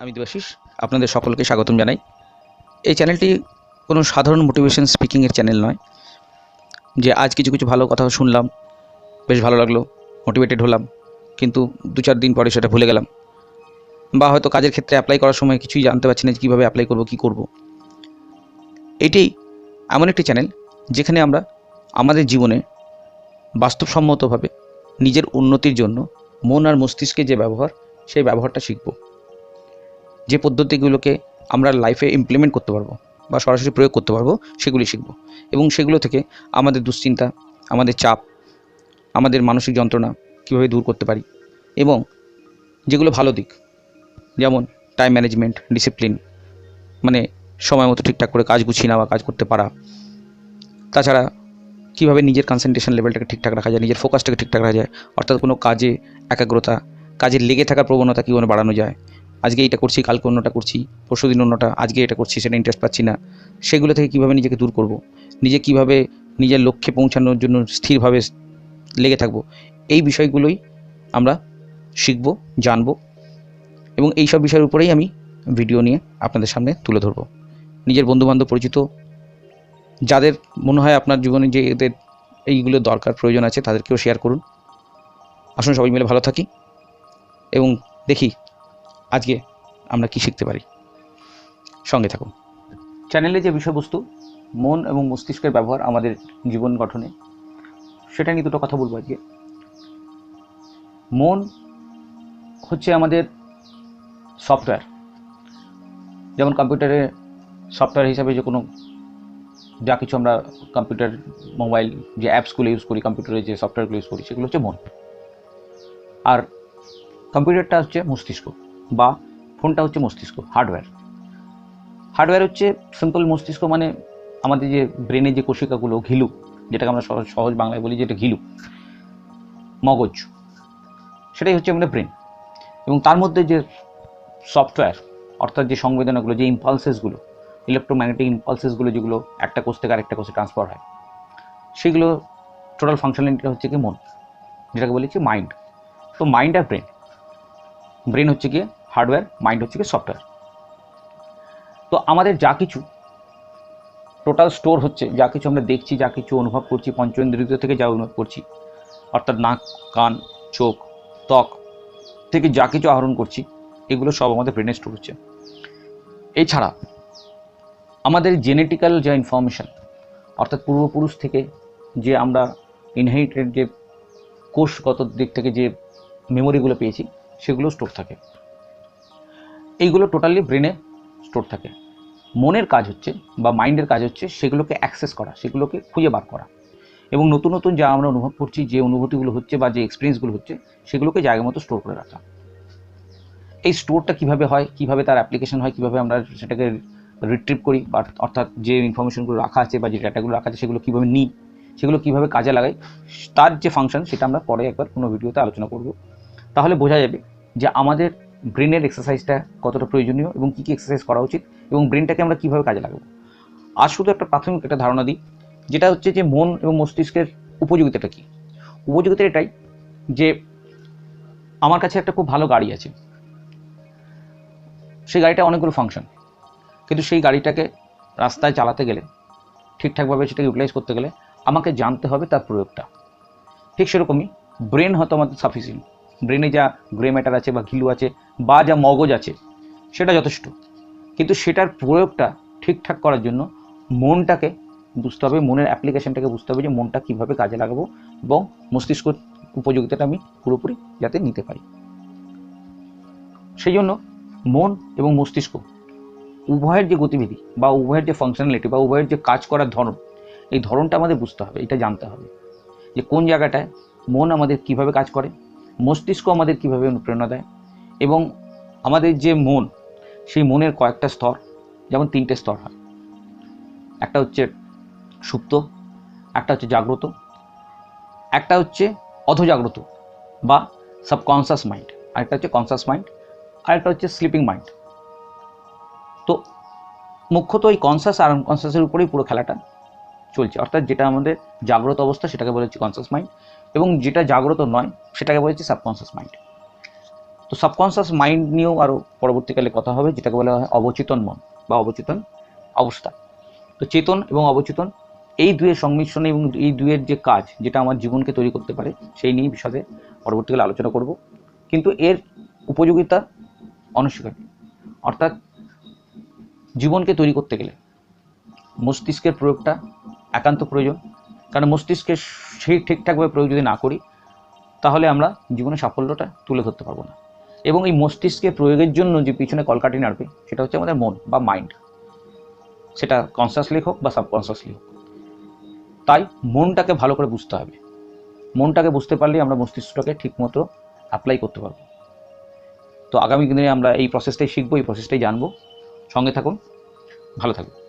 আমি দেবাশিস, আপনাদের সকলকে স্বাগতম জানাই। এই চ্যানেলটি কোনো সাধারণ মোটিভেশন স্পিকিংয়ের চ্যানেল নয়। যে আজ কিছু কিছু ভালো কথা শুনলাম, বেশ ভালো লাগল মোটিভেটেড হলাম, কিন্তু দু চার দিন পরে সেটা ভুলে গেলাম। বা হয়তো কাজের ক্ষেত্রে অ্যাপ্লাই করার সময় কিছুই জানতে পারছি না যে কীভাবে অ্যাপ্লাই করব, কী করব। এটি এমন একটি চ্যানেল যেখানে আমরা আমাদের জীবনে বাস্তবসম্মতভাবে নিজের উন্নতির জন্য মন আর মস্তিষ্কের যে ব্যবহার, সেই ব্যবহারটা শিখব। যে পদ্ধতিগুলোকে আমরা লাইফে ইমপ্লিমেন্ট করতে পারব বা সরাসরি প্রয়োগ করতে পারব, সেগুলি শিখব। এবং সেগুলো থেকে আমাদের দুশ্চিন্তা, আমাদের চাপ, আমাদের মানসিক যন্ত্রণা কীভাবে দূর করতে পারি এবং যেগুলো ভালো দিক, যেমন টাইম ম্যানেজমেন্ট ডিসিপ্লিন মানে সময় মতো ঠিকঠাক করে কাজ গুছিয়ে নেওয়া, কাজ করতে পারা। তাছাড়া কীভাবে নিজের কনসেন্ট্রেশন লেভেলটাকে ঠিকঠাক রাখা যায়, নিজের ফোকাসটাকে ঠিকঠাক রাখা যায়, অর্থাৎ কোনো কাজে একাগ্রতা, কাজে লেগে থাকার প্রবণতা কীভাবে বাড়ানো যায় আজকে এটা করছি, কালকে অন্যটা করছি, পরশু দিন অন্যটা, আজকে এটা করছি, সেটা ইন্টারেস্ট পাচ্ছি না। সেগুলো থেকে কীভাবে নিজেকে দূর করব? নিজে কীভাবে নিজের লক্ষ্যে পৌঁছানোর জন্য স্থিরভাবে লেগে থাকব? এই বিষয়গুলোই আমরা শিখব, জানব এবং এই সব বিষয়ের উপরেই আমি ভিডিও নিয়ে আপনাদের সামনে তুলে ধরব। নিজের বন্ধুবান্ধব পরিচিত, যাদের মনে হয় আপনার জীবনে যে এদের এইগুলো দরকার, প্রয়োজন আছে, তাদেরকেও শেয়ার করুন। আসুন সবাই মিলে ভালো থাকি এবং দেখি আজকে আমরা কি শিখতে পারি? সঙ্গে থাকুন। চ্যানেলে যে বিষয়বস্তু, মন এবং মস্তিষ্কের ব্যবহার আমাদের জীবন গঠনে, সেটা নিয়ে দুটো কথা বলব আজকে। মন হচ্ছে আমাদের সফটওয়্যার যেমন কম্পিউটারে সফটওয়্যার হিসাবে যে কোনো যা কিছু আমরা কম্পিউটার মোবাইল যে অ্যাপসগুলো ইউজ করি কম্পিউটারে যে সফটওয়্যারগুলো ইউজ করি, সেগুলো হচ্ছে মন। আর কম্পিউটারটা হচ্ছে মস্তিষ্ক। বা ফোনটা হচ্ছে মস্তিষ্ক হার্ডওয়্যার হার্ডওয়্যার হচ্ছে সিম্পল মস্তিষ্ক মানে আমাদের যে ব্রেনের যে কোশিকাগুলো ঘিলু, যেটাকে আমরা সহজ সহজ বাংলায় বলি যেটা ঘিলু, মগজ। সেটাই হচ্ছে আমাদের ব্রেন এবং তার মধ্যে যে সফটওয়্যার অর্থাৎ যে সংবেদনাগুলো, যে ইম্পালসেসগুলো ইলেকট্রোম্যাগনেটিক ইম্পালসেসগুলো যেগুলো একটা কোষ থেকে আরেকটা কোষে ট্রান্সফার হয়, সেগুলো টোটাল ফাংশনালিটিটা হচ্ছে কি মন, যেটাকে বলেছি মাইন্ড তো মাইন্ড আর ব্রেন ব্রেন হচ্ছে গিয়ে হার্ডওয়্যার, মাইন্ড হচ্ছে সফটওয়্যার। তো আমাদের যা কিছু টোটাল স্টোর হচ্ছে, যা কিছু আমরা দেখছি, যা কিছু অনুভব করছি পঞ্চেন্দ্রিয় থেকে যা অনুভব করছি, অর্থাৎ নাক, কান, চোখ, ত্বক থেকে যা কিছু আহরণ করছি, এগুলো সব আমাদের ব্রেনে স্টোর হচ্ছে। এছাড়া, আমাদের জেনেটিক্যাল যা ইনফরমেশান অর্থাৎ পূর্বপুরুষ থেকে যে আমরা ইনহেরিটেড যে কোষগত দিক থেকে যে মেমোরিগুলো পেয়েছি, সেগুলো স্টোর থাকে। এইগুলো টোটালি ব্রেনে স্টোর থাকে। মনের কাজ হচ্ছে বা মাইন্ডের কাজ হচ্ছে সেগুলোকে অ্যাক্সেস করা, সেগুলোকে খুঁজে বার করা। এবং নতুন নতুন যা আমরা অনুভব করছি, যে অনুভূতিগুলো হচ্ছে বা যে এক্সপিরিয়েন্সগুলো হচ্ছে, সেগুলোকে জায়গা মতো স্টোর করে রাখা। এই স্টোরটা কীভাবে হয়, কীভাবে তার অ্যাপ্লিকেশন হয়, কীভাবে আমরা সেটাকে রিট্রিভ করি, বা অর্থাৎ যে ইনফরমেশনগুলো রাখা আছে বা যে ডাটাগুলো রাখা আছে, সেগুলো কীভাবে নিই, সেগুলো কীভাবে কাজে লাগাই, তার যে ফাংশন সেটা আমরা পরে একবার কোনো ভিডিওতে আলোচনা করব। তাহলে বোঝা যাবে যে আমাদের ব্রেনের এক্সারসাইজটা কতটা প্রয়োজনীয় এবং কী কী এক্সারসাইজ করা উচিত এবং ব্রেনটাকে আমরা কীভাবে কাজে লাগাবো। আর শুধু একটা প্রাথমিক একটা ধারণা দিই, যেটা হচ্ছে যে মন এবং মস্তিষ্কের উপযোগিতাটা কী? উপযোগিতা এটাই যে আমার কাছে একটা খুব ভালো গাড়ি আছে। সেই গাড়িটা অনেকগুলো ফাংশন কিন্তু সেই গাড়িটাকে রাস্তায় চালাতে গেলে, ঠিকঠাকভাবে সেটাকে ইউটিলাইজ করতে গেলে আমাকে জানতে হবে তার প্রয়োগটা। ঠিক সেরকমই ব্রেন হয়তো আমাদের সাফিসিয়েন্ট ব্রেনে যা গ্রে ম্যাটার আছে বা ঘিলু আছে বা যা মগজ আছে, সেটা যথেষ্ট। কিন্তু সেটার প্রয়োগটা ঠিকঠাক করার জন্য মনটাকে বুঝতে হবে, মনের অ্যাপ্লিকেশনটাকে বুঝতে হবে যে মনটা কীভাবে কাজে লাগাবো এবং মস্তিষ্ক উপযোগিতাটা আমি পুরোপুরি যাতে নিতে পারি। সেই জন্য মন এবং মস্তিষ্ক উভয়ের যে গতিবিধি বা উভয়ের যে ফাংশনালিটি বা উভয়ের যে কাজ করার ধরন, এই ধরনটা আমাদের বুঝতে হবে, এটা জানতে হবে। যে কোন জায়গাটায় মন আমাদের কীভাবে কাজ করে মস্তিষ্ক আমাদের কীভাবে অনুপ্রেরণা দেয়? এবং আমাদের যে মন, সেই মনের কয়েকটা স্তর, যেমন তিনটে স্তর হয়। একটা হচ্ছে সুপ্ত, একটা হচ্ছে জাগ্রত, একটা হচ্ছে অধজাগ্রত বা সাবকনসিয়াস মাইন্ড আরেকটা হচ্ছে কনসিয়াস মাইন্ড আরেকটা হচ্ছে স্লিপিং মাইন্ড তো মুখ্যত এই কনসাস আর আনকনসাসের উপরেই পুরো খেলাটা। চলছে। অর্থাৎ যেটা আমাদের জাগ্রত অবস্থা, সেটাকে বলেছি কনসাস মাইন্ড এবং যেটা জাগ্রত নয়, সেটাকে বলেছি সাবকনসিয়াস মাইন্ড তো সাবকনসিয়াস মাইন্ড নিয়েও আরও পরবর্তীকালে কথা হবে, যেটাকে বলা হয় অবচেতন মন বা অবচেতন অবস্থা। তো চেতন এবং অবচেতন, এই দুয়ের সংমিশ্রণে এবং এই দুয়ের যে কাজ, যেটা আমার জীবনকে তৈরি করতে পারে, সেই নিয়ে বিষয়ে পরবর্তীকালে আলোচনা করব। কিন্তু এর উপযোগিতা অনস্বীকার্য অর্থাৎ জীবনকে তৈরি করতে গেলে মস্তিষ্কের প্রয়োগটা একান্ত প্রয়োজন। কারণ মস্তিষ্কের সেই ঠিকঠাকভাবে প্রয়োগ যদি না করি, তাহলে আমরা জীবনে সাফল্যটা তুলে ধরতে পারব না। এবং এই মস্তিষ্কের প্রয়োগের জন্য যে পিছনে কলকাটি নাড়বে, সেটা হচ্ছে আমাদের মন বা মাইন্ড সেটা কনসিয়াসলি হোক বা সাবকনসিয়াসলি হোক। তাই মনটাকে ভালো করে বুঝতে হবে। মনটাকে বুঝতে পারলেই আমরা মস্তিষ্কটাকে ঠিকমতো অ্যাপ্লাই করতে পারব। তো আগামী দিনে আমরা এই প্রসেসটাই শিখব, এই প্রসেসটাই জানব। সঙ্গে থাকুন, ভালো থাকুন।